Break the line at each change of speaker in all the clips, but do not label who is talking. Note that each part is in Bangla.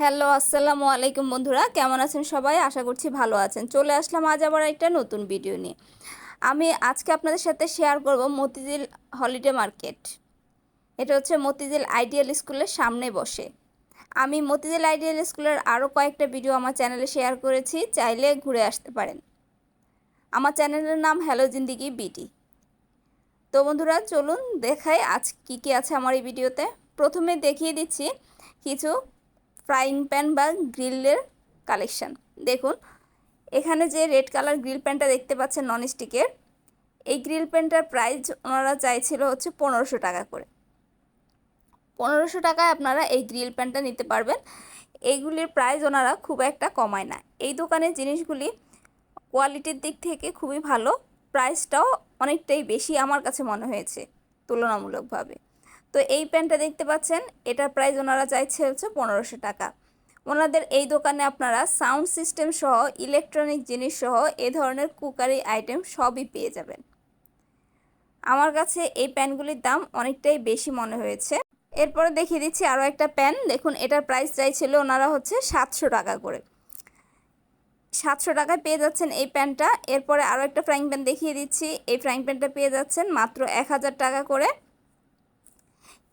হ্যালো, আসসালামু আলাইকুম বন্ধুরা। কেমন আছেন সবাই? আশা করছি ভালো আছেন। চলে আসলাম আজ আবার একটা নতুন ভিডিও নিয়ে। আমি আজকে আপনাদের সাথে শেয়ার করব মতিঝিল হলিডে মার্কেট এটা হচ্ছে মতিঝিল আইডিয়াল স্কুলের সামনে বসে। আমি মতিঝিল আইডিয়াল স্কুলের আরও কয়েকটা ভিডিও আমার চ্যানেলে শেয়ার করেছি, চাইলে ঘুরে আসতে পারেন। আমার চ্যানেলের নাম হ্যালো জিন্দিগি বিটি তো বন্ধুরা, চলুন দেখাই আজ কী কী আছে আমার এই ভিডিওতে প্রথমে দেখিয়ে দিচ্ছি কিছু ফ্রাইং প্যান বা গ্রিলের কালেকশান। দেখুন, এখানে যে রেড কালার গ্রিল প্যানটা দেখতে পাচ্ছেন ননস্টিকের, এই গ্রিল প্যানটার প্রাইস ওনারা চাইছিল হচ্ছে পনেরোশো টাকা করে। পনেরোশো টাকায় আপনারা এই গ্রিল প্যানটা নিতে পারবেন। এইগুলির প্রাইস ওনারা খুব একটা কমায় না। এই দোকানের জিনিসগুলি কোয়ালিটির দিক থেকে খুবই ভালো। প্রাইসটাও অনেকটাই বেশি আমার কাছে মনে হয়েছে, তুলনামূলকভাবে। তো এই প্যান্টটা দেখতে পাচ্ছেন, এটার প্রাইস ওনারা চাইছে হচ্ছে পনেরোশো টাকা। ওনাদের এই দোকানে আপনারা সাউন্ড সিস্টেম সহ, ইলেকট্রনিক জিনিস সহ, এ ধরনের কুকারি আইটেম সবই পেয়ে যাবেন। আমার কাছে এই প্যানগুলির দাম অনেকটাই বেশি মনে হয়েছে। এরপরে দেখিয়ে দিচ্ছি আরও একটা প্যান দেখুন, এটার প্রাইস চাইছিল ওনারা হচ্ছে সাতশো টাকা করে। সাতশো টাকায় পেয়ে যাচ্ছেন এই প্যানটা এরপরে আরও একটা ফ্রাইং প্যান দেখিয়ে দিচ্ছি। এই ফ্রাইং প্যানটা পেয়ে যাচ্ছেন মাত্র এক হাজার টাকা করে।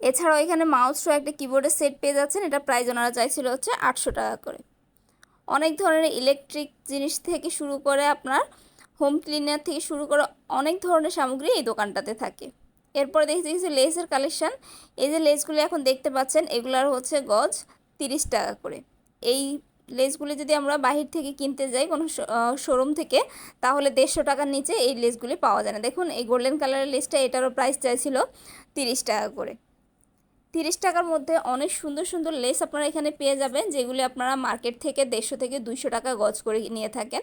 এছাড়াও এখানে মাউস সহ একটা কিবোর্ডের সেট পেয়ে যাচ্ছেন। এটা প্রাইস ওনারা চাইছিল হচ্ছে আটশো টাকা করে। অনেক ধরনের ইলেকট্রিক জিনিস থেকে শুরু করে আপনার হোম ক্লিনার থেকে শুরু করে অনেক ধরনের সামগ্রী এই দোকানটাতে থাকে। এরপরে দেখি কিছু লেসের কালেকশান এই যে লেসগুলি এখন দেখতে পাচ্ছেন, এগুলার হচ্ছে গজ তিরিশ টাকা করে। এই লেসগুলি যদি আমরা বাহির থেকে কিনতে যাই কোনো শোরুম থেকে, তাহলে দেড়শো টাকার নিচে এই লেসগুলি পাওয়া যায় না। দেখুন, এই গোল্ডেন কালারের লেসটা এটারও প্রাইস চাইছিল তিরিশ টাকা করে। তিরিশ টাকার মধ্যে অনেক সুন্দর সুন্দর লেস আপনারা এখানে পেয়ে যাবেন, যেগুলি আপনারা মার্কেট থেকে দেড়শো থেকে দুইশো টাকা গজ করে নিয়ে থাকেন।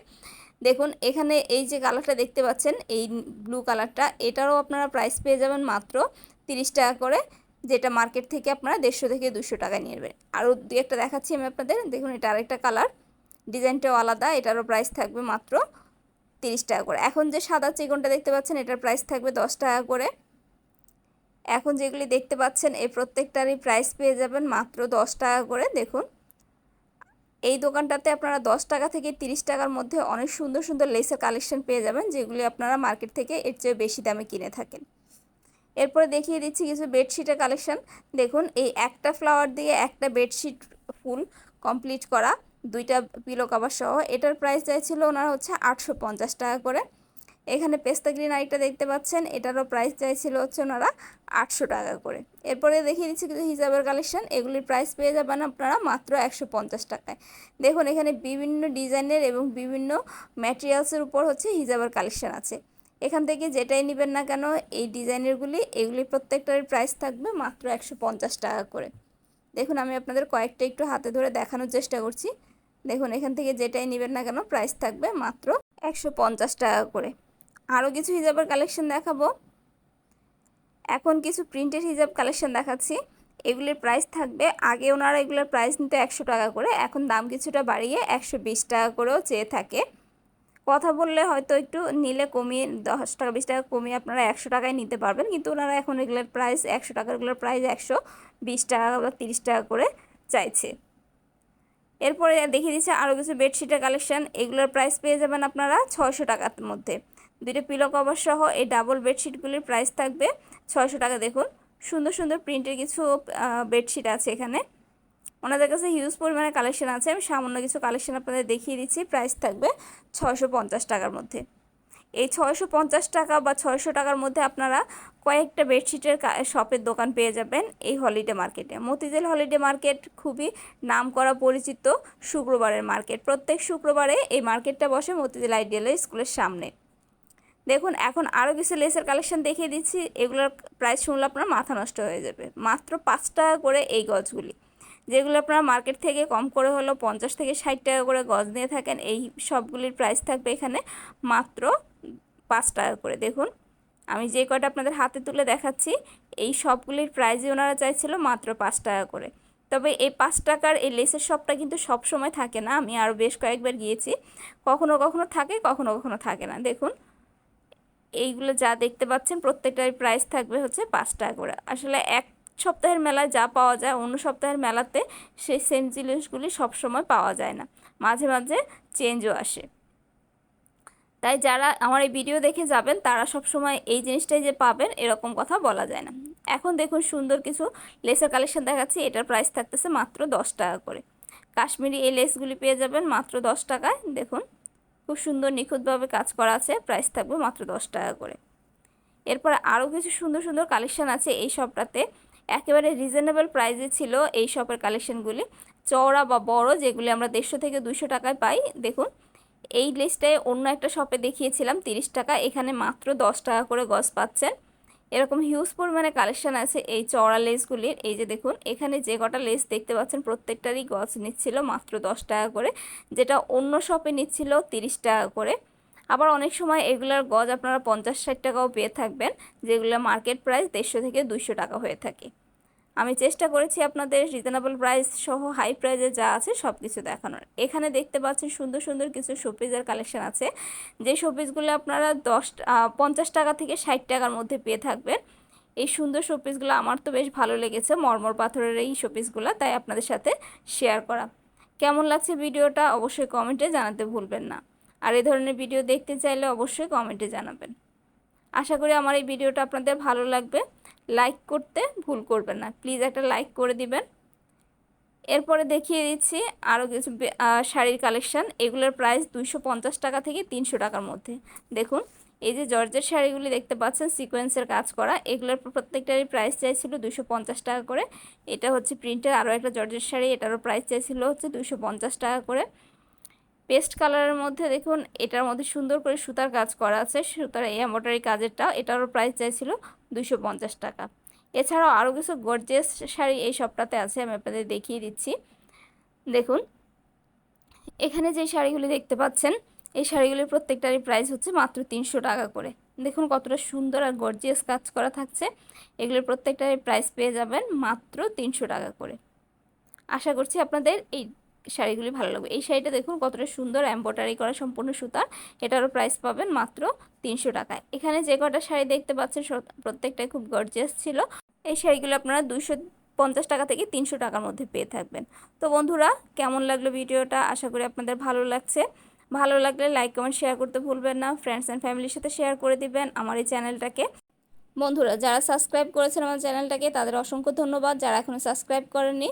দেখুন, এখানে এই যে কালারটা দেখতে পাচ্ছেন, এই ব্লু কালারটা, এটারও আপনারা প্রাইস পেয়ে যাবেন মাত্র তিরিশ টাকা করে, যেটা মার্কেট থেকে আপনারা দেড়শো থেকে দুশো টাকায় নিয়ে নেবেন। আরও দু একটা দেখাচ্ছি আমি আপনাদের, দেখুন এটা আরেকটা কালার, ডিজাইনটাও আলাদা, এটারও প্রাইস থাকবে মাত্র তিরিশ টাকা করে। এখন যে সাদা চিকনটা দেখতে পাচ্ছেন, এটার প্রাইস থাকবে দশ টাকা করে। এখন যেগুলি দেখতে পাচ্ছেন, এই প্রত্যেকটারই প্রাইস পেয়ে যাবেন মাত্র দশ টাকা করে। দেখুন, এই দোকানটাতে আপনারা দশ টাকা থেকে তিরিশ টাকার মধ্যে অনেক সুন্দর সুন্দর লেসের কালেকশন পেয়ে যাবেন, যেগুলি আপনারা মার্কেট থেকে এর চেয়ে বেশি দামে কিনে থাকেন। এরপরে দেখিয়ে দিচ্ছি কিছু বেডশিটের কালেকশন দেখুন, এই একটা ফ্লাওয়ার দিয়ে একটা বেডশিট ফুল কমপ্লিট করা, দুইটা পিলো কভার সহ, এটার প্রাইস চাইছিল ওনারা হচ্ছে আটশো পঞ্চাশ টাকা করে। এখানে পেস্তা গ্রিন আরেকটা দেখতে পাচ্ছেন, এটারও প্রাইস চাইছিল হচ্ছে ওনারা আটশো টাকা করে। এরপরে দেখিয়ে দিচ্ছি কিছু হিজাবের কালেকশন এগুলির প্রাইস পেয়ে যাবেন আপনারা মাত্র একশো পঞ্চাশ টাকায়। দেখুন, এখানে বিভিন্ন ডিজাইনের এবং বিভিন্ন ম্যাটেরিয়ালসের উপর হচ্ছে হিজাবের কালেকশন আছে। এখান থেকে যেটাই নেবেন না কেন, এই ডিজাইনেরগুলি এগুলি প্রত্যেকটার প্রাইস থাকবে মাত্র একশো পঞ্চাশ টাকা করে। দেখুন, আমি আপনাদের কয়েকটা একটু হাতে ধরে দেখানোর চেষ্টা করছি। দেখুন, এখান থেকে যেটাই নেবেন না কেন প্রাইস থাকবে মাত্র একশো পঞ্চাশ টাকা করে। আরও কিছু হিজাবের কালেকশন দেখাবো। এখন কিছু প্রিন্টেড হিজাব কালেকশন দেখাচ্ছি। এগুলির প্রাইস থাকবে, আগে ওনারা এগুলোর প্রাইস নিতে একশো টাকা করে, এখন দাম কিছুটা বাড়িয়ে একশো বিশ টাকা করেও চেয়ে থাকে। কথা বললে হয়তো একটু নিলে কমিয়ে, দশ টাকা, বিশ টাকা কমিয়ে আপনারা একশো টাকায় নিতে পারবেন, কিন্তু ওনারা এখন এগুলোর প্রাইস একশো টাকারগুলোর প্রাইস একশো বিশ টাকা বা তিরিশ টাকা করে চাইছে। এরপরে দেখিয়ে দিচ্ছে আরও কিছু বেডশিটের কালেকশান এগুলোর প্রাইস পেয়ে যাবেন আপনারা ছয়শো টাকার মধ্যে। দুইটা পিলো কভার সহ এই ডাবল বেডশিটগুলির প্রাইস থাকবে ছয়শো টাকা। দেখুন, সুন্দর সুন্দর প্রিন্টের কিছু বেডশিট আছে এখানে। ওনাদের কাছে হিউজ পরিমাণে কালেকশন আছে। আমি সামান্য কিছু কালেকশন আপনাদের দেখিয়ে দিচ্ছি। প্রাইস থাকবে ছয়শো পঞ্চাশ টাকার মধ্যে। এই ছয়শো পঞ্চাশ টাকা বা ছয়শো টাকার মধ্যে আপনারা কয়েকটা বেডশিটের শপের দোকান পেয়ে যাবেন এই হলিডে মার্কেটে মতিঝিল হলিডে মার্কেট খুবই নাম করা পরিচিত শুক্রবারের মার্কেট প্রত্যেক শুক্রবারে এই মার্কেটটা বসে মতিঝিল আইডিয়াল স্কুলের সামনে। দেখুন, এখন আরও কিছু লেসের কালেকশন দেখিয়ে দিচ্ছি। এগুলোর প্রাইস শুনলে আপনার মাথা নষ্ট হয়ে যাবে। মাত্র পাঁচ টাকা করে এই গজগুলি। যেগুলো আপনারা মার্কেট থেকে কম করে হলো পঞ্চাশ থেকে ষাট টাকা করে গজ নিয়ে থাকেন, এই সবগুলির প্রাইস থাকবে এখানে মাত্র পাঁচ টাকা করে। দেখুন, আমি যে কয়টা আপনাদের হাতে তুলে দেখাচ্ছি, এই সবগুলির প্রাইজে ওনারা চাইছিল মাত্র পাঁচ টাকা করে। তবে এই পাঁচ টাকার এই লেসের শপটা কিন্তু সব সময় থাকে না। আমি আরও বেশ কয়েকবার গিয়েছি। কখনো কখনো থাকে, কখনো কখনো থাকে না। দেখুন এইগুলো যা দেখতে পাচ্ছেন প্রত্যেকটার প্রাইস থাকবে হচ্ছে পাঁচ টাকা করে। আসলে এক সপ্তাহের মেলায় যা পাওয়া যায়, অন্য সপ্তাহের মেলাতে সেই সেম জিনিসগুলি সবসময় পাওয়া যায় না। মাঝে মাঝে চেঞ্জও আসে। তাই যারা আমার এই ভিডিও দেখে যাবেন, তারা সব সময় এই জিনিসটাই যে পাবেন, এরকম কথা বলা যায় না। এখন দেখুন সুন্দর কিছু লেসের কালেকশন দেখাচ্ছি, এটার প্রাইস থাকতেছে মাত্র দশ টাকা করে। কাশ্মীরি এই লেসগুলি পেয়ে যাবেন মাত্র দশ টাকায়। দেখুন। খুব সুন্দর নিখুঁতভাবে কাজ করা আছে প্রাইস থাকবে মাত্র দশ টাকা করে। এরপর আরও কিছু সুন্দর সুন্দর কালেকশান আছে এই শপটাতে একেবারে রিজনেবল প্রাইসে ছিল এই শপের কালেকশানগুলি চওড়া বা বড় যেগুলি আমরা দেড়শো থেকে দুশো টাকায় পাই, দেখুন। এই লিস্টে অন্য একটা শপে দেখিয়েছিলাম তিরিশ টাকা, এখানে মাত্র দশ টাকা করে গজ পাচ্ছেন। এরকম হিউজ পরিমাণে কালেকশন আছে এই চওড়া লেসগুলির এই যে দেখুন, এখানে যে কটা লেস দেখতে পাচ্ছেন, প্রত্যেকটারই গজ নিচ্ছিল মাত্র দশ টাকা করে, যেটা অন্য শপে নিচ্ছিল তিরিশ টাকা করে। আবার অনেক সময় এগুলার গজ আপনারা পঞ্চাশ ষাট টাকাও পেয়ে থাকবেন, যেগুলো মার্কেট প্রাইস দেড়শো থেকে দুইশো টাকা হয়ে থাকে। আমি চেষ্টা করেছি আপনাদের রিজনেবল প্রাইস সহ হাই প্রাইসে যা আছে সব কিছু দেখানোর। এখানে দেখতে পাচ্ছেন সুন্দর সুন্দর কিছু শোপিসের কালেকশন আছে। যে শোপিসগুলো আপনারা দশ পঞ্চাশ টাকা থেকে ষাট টাকার মধ্যে পেয়ে থাকবেন। এই সুন্দর শোপিসগুলো আমার তো বেশ ভালো লেগেছে, মর্মর পাথরের এই শোপিসগুলো তাই আপনাদের সাথে শেয়ার করা। কেমন লাগছে ভিডিওটা অবশ্যই কমেন্টে জানাতে ভুলবেন না। আর এই ধরনের ভিডিও দেখতে চাইলে অবশ্যই কমেন্টে জানাবেন। আশা করি আমার এই ভিডিওটা আপনাদের ভালো লাগবে। লাইক করতে ভুল করবেন না। প্লিজ একটা লাইক করে দিবেন। এরপরে দেখিয়ে দিচ্ছি আরও কিছু শাড়ির কালেকশান এগুলোর প্রাইস দুইশো পঞ্চাশ টাকা থেকে তিনশো টাকার মধ্যে। দেখুন, এই যে জর্জের শাড়িগুলি দেখতে পাচ্ছেন সিকোয়েন্সের কাজ করা। এগুলোর প্রত্যেকটারই প্রাইস চাইছিল দুশো টাকা করে। এটা হচ্ছে প্রিন্টের আরও একটা জর্জের শাড়ি। এটারও প্রাইস চাইছিল হচ্ছে দুশো টাকা করে। পেস্ট কালারের মধ্যে দেখুন, এটার মধ্যে সুন্দর করে সুতার কাজ করা আছে। সুতার এই এম্বয়ডারি কাজেরটা এটারও প্রাইস চাইছিল দুশো টাকা। এছাড়াও আরও কিছু গর্জেস শাড়ি এই সবটাতে আছে, আমি আপনাদের দেখিয়ে দিচ্ছি। দেখুন, এখানে যে শাড়িগুলি দেখতে পাচ্ছেন, এই শাড়িগুলির প্রত্যেকটারই প্রাইস হচ্ছে মাত্র তিনশো টাকা করে। দেখুন, কতটা সুন্দর আর গর্জিয়াস কাজ করা থাকছে। এগুলোর প্রত্যেকটারই প্রাইস পেয়ে যাবেন মাত্র তিনশো টাকা করে। আশা করছি আপনাদের এই শাড়িগুলি ভালো লাগবে। এই শাড়িটা দেখুন কতটা সুন্দর এম্ব্রয়ডারি করা সম্পূর্ণ সুতার এটারও প্রাইস পাবেন মাত্র তিনশো টাকায়। এখানে যে কটা শাড়ি দেখতে পাচ্ছেন প্রত্যেকটাই খুব গর্জিয়াস ছিল। এই শাড়িগুলো আপনারা দুশো পঞ্চাশ টাকা থেকে তিনশো টাকার মধ্যে পেয়ে থাকবেন। তো বন্ধুরা, কেমন লাগল ভিডিওটা? আশা করি আপনাদের ভালো লাগছে। ভালো লাগলে লাইক কমেন্ট শেয়ার করতে ভুলবেন না। ফ্রেন্ডস অ্যান্ড ফ্যামিলির সাথে শেয়ার করে দিবেন আমার এই চ্যানেলটাকে বন্ধুরা, যারা সাবস্ক্রাইব করেছেন আমার চ্যানেলটাকে, তাদের অসংখ্য ধন্যবাদ। যারা এখনও সাবস্ক্রাইব করেননি,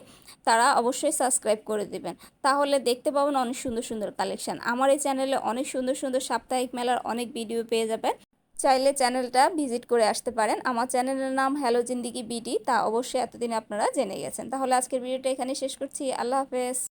তারা অবশ্যই সাবস্ক্রাইব করে দেবেন। তাহলে দেখতে পাবেন অনেক সুন্দর সুন্দর কালেকশান আমার এই চ্যানেলে অনেক সুন্দর সুন্দর সাপ্তাহিক মেলার অনেক ভিডিও পেয়ে যাবেন। চাইলে চ্যানেলটা ভিজিট করে আসতে পারেন। আমার চ্যানেলের নাম হ্যালো জিন্দিগি বিডি তা অবশ্যই এতদিন আপনারা জেনে গেছেন। তাহলে আজকের ভিডিওটা এখানে শেষ করছি। আল্লাহ হাফেজ।